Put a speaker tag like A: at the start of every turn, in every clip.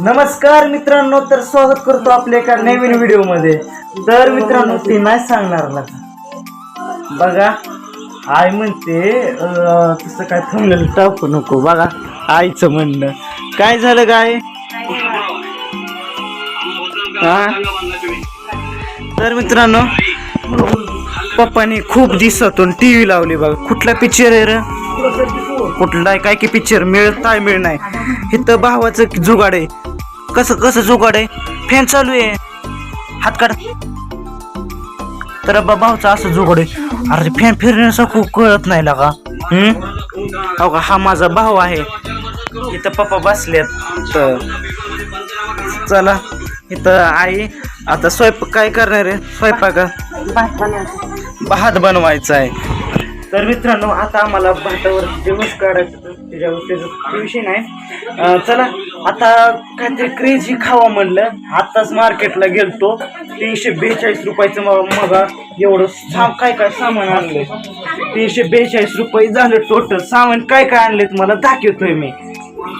A: नमस्कार मित्रांनो तर स्वागत करतो आपल्या एका नवीन व्हिडिओमध्ये तर मित्रांनो ते नाही सांगणार मला बघा आई म्हणते अं, तसं काय थांबलेलं टाकू नको बघा आईचं म्हणणं. काय झालं काय हा? तर मित्रांनो पप्पाने खूप दिवसातून टी व्ही लावली बघा. कुठला पिक्चर आहे रे? कुठला काय की पिक्चर मिळत काय मिळ नाही. इथं भावाचं जुगाड आहे. कसं कसं जुगाड आहे? फॅन चालू आहे. हात काढ. तर भाऊचा असं जुगाड आहे. अरे फॅन फिरण्याचा खूप कळत नाही लागा. हम्म? हो का हा माझा भाऊ आहे. इथं पप्पा बसलेत. तर चला इथं आई आता स्वयंपाक काय करणार आहे? स्वयंपाक? भात बनवायचा आहे. तर मित्रांनो आता आम्हाला भातावर दिवस काढायचं त्याच्यावर त्याचा विषय नाही. चला आता काहीतरी क्रेझी खावा म्हणलं. आत्ताच मार्केटला गेलतो. तीनशे बेचाळीस रुपयाचं मग एवढं सा काय काय सामान आणलंय. तीनशे बेचाळीस रुपये झालं टोटल सामान काय काय आणलेत मला दाखवतोय मी.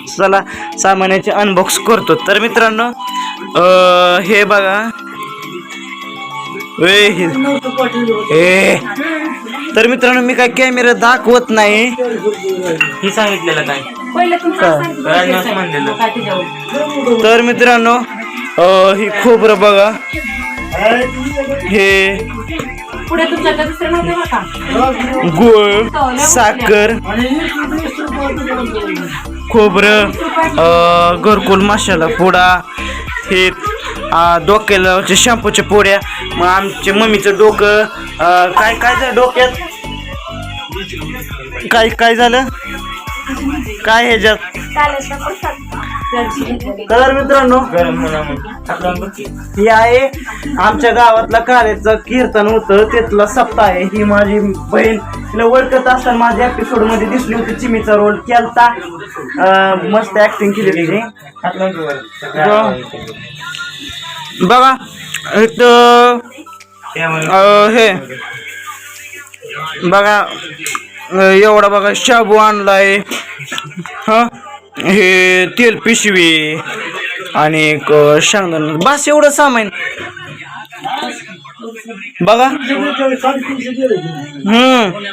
A: चला सामानाचे अनबॉक्स करतो. तर मित्रांनो हे बघा. हे- ए. तर मित्रांनो मी काय कॅमेरा दाखवत नाही.
B: हे सांगितलेलं काय?
A: तर मित्रांनो अं, ही खोबरं बघा. हे गुळ साखर खोबरं अं, घरकुल मसाला पुडा हे डोक्याला शॅम्पूच्या पोड्या मग आमच्या मम्मीचं डोकं काय काय झालं डोक्यात? काय काय झालं? काय ह्याच्यात तर मित्रांनो.
B: हे म्हणून
A: आहे आमच्या गावातला कार्याचं कीर्तन होतं. तिथला सप्ताह आहे. ही माझी बहीण तिला ओळखत असताना माझ्या एपिसोडमध्ये दिसली होती. चिमीचा रोल केलता. अं, मस्त ऍक्टिंग केली तिने. बघा इथं अं, हे. बघा अं, एवढा बघा शाबू आणलाय. हा? हे तेल पिशवी आणि एक शेंगदाणा. बस एवढं सामान. बघा. हम्म.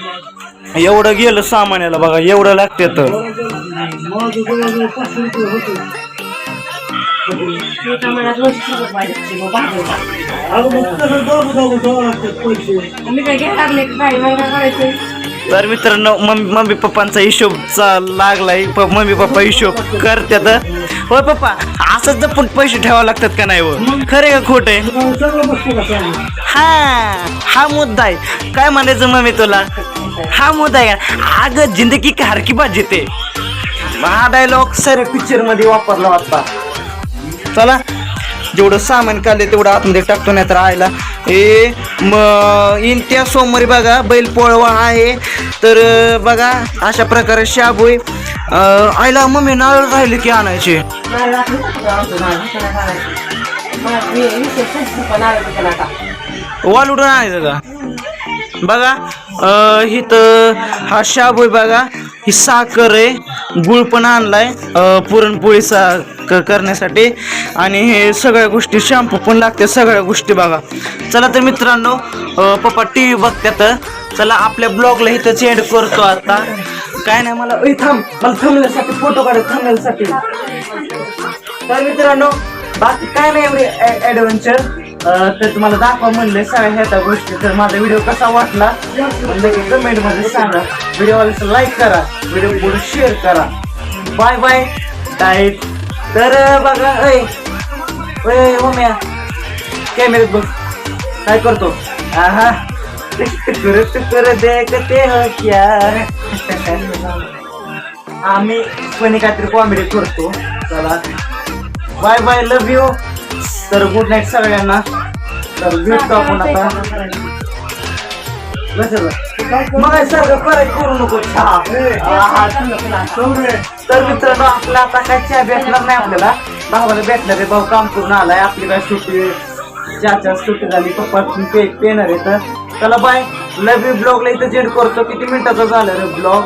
A: एवढं गेलं सामान्याला बघा एवढं लागते तर.
C: पैसे
A: तर मित्रांनो मम्मी मम्मी पप्पांचा हिशोब चा लागलाय. मम्मी पप्पा हिशोब करतात होय पप्पा असंच जपून पैसे ठेवावे लागतात का नाही हो? खरे का खोट आहे? हा हा मुद्दा आहे. काय म्हणायचं मम्मी तुला? हा मुद्दा आहे का? अगं जिंदगी की हरकी बाज ते. हा डायलॉग सर पिक्चरमध्ये वापरला होता. चला जेवढं सामान काढले तेवढं आतमध्ये टाकतो नाही तर आयला हे म इन त्या सोमवारी बघा बैल पोळवा आहे. तर बघा अशा प्रकारे शाबू आहे. आईला मम्मी नारळ राहिले की आणायचे? वालुडून आणायचं का? बघा अं, इथं हा शाबू आहे बघा. ही साखर आहे. गुळ पण आणलाय आहे पुरणपोळी सा क- करण्यासाठी. आणि हे सगळ्या गोष्टी शॅम्पू पण लागते सगळ्या गोष्टी बघा. चला तर मित्रांनो पप्पा टी व्ही बघतात. चला आपल्या ब्लॉगला इथंच एड करतो आता. काय नाही मला थांब. मला थांबण्यासाठी फोटो काढत थांबण्यासाठी तर मित्रांनो बाकी काय नाही एवढे ॲडव्हेंचर तर तुम्हाला दाखवा म्हणले सगळ्या ह्या गोष्टी. तर माझा व्हिडिओ कसा वाटला लगेच कमेंटमध्ये सांगा. व्हिडिओला लाईक करा व्हिडिओ पुढे शेअर करा. बाय बाय टाईप तर बघा ऐ ओय ओम्या कॅमेऱ्यात बघ. काय करतो? आहा. करत टुकर देखते हो आम्ही कोणी काहीतरी कॉमेडी करतो. चला. बाय बाय लव यू तर गुड नाईट सगळ्यांना. तर भेटतो आपण आता. मग सारखं करायचं करू नको. तर मित्रांनो आपला आता काय चहा भेटणार नाही आपल्याला. भावाला भेटणार आहे भाऊ काम करून आलाय. आपली काय सुट्टी चाचा सुट्टी झाली पप्पा पे पेणार आहे तर. चला बाय यू ब्लॉगला इथं जेंड करतो. किती मिनिटाचा झाला रे ब्लॉग?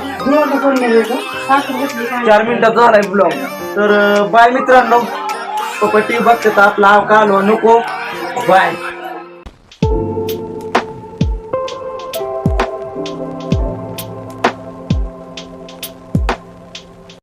A: चार मिनिटाचा झालाय ब्लॉग तर बाय मित्रांनो. पप्पा टी बघते तर आपला कालवा नको. बाय.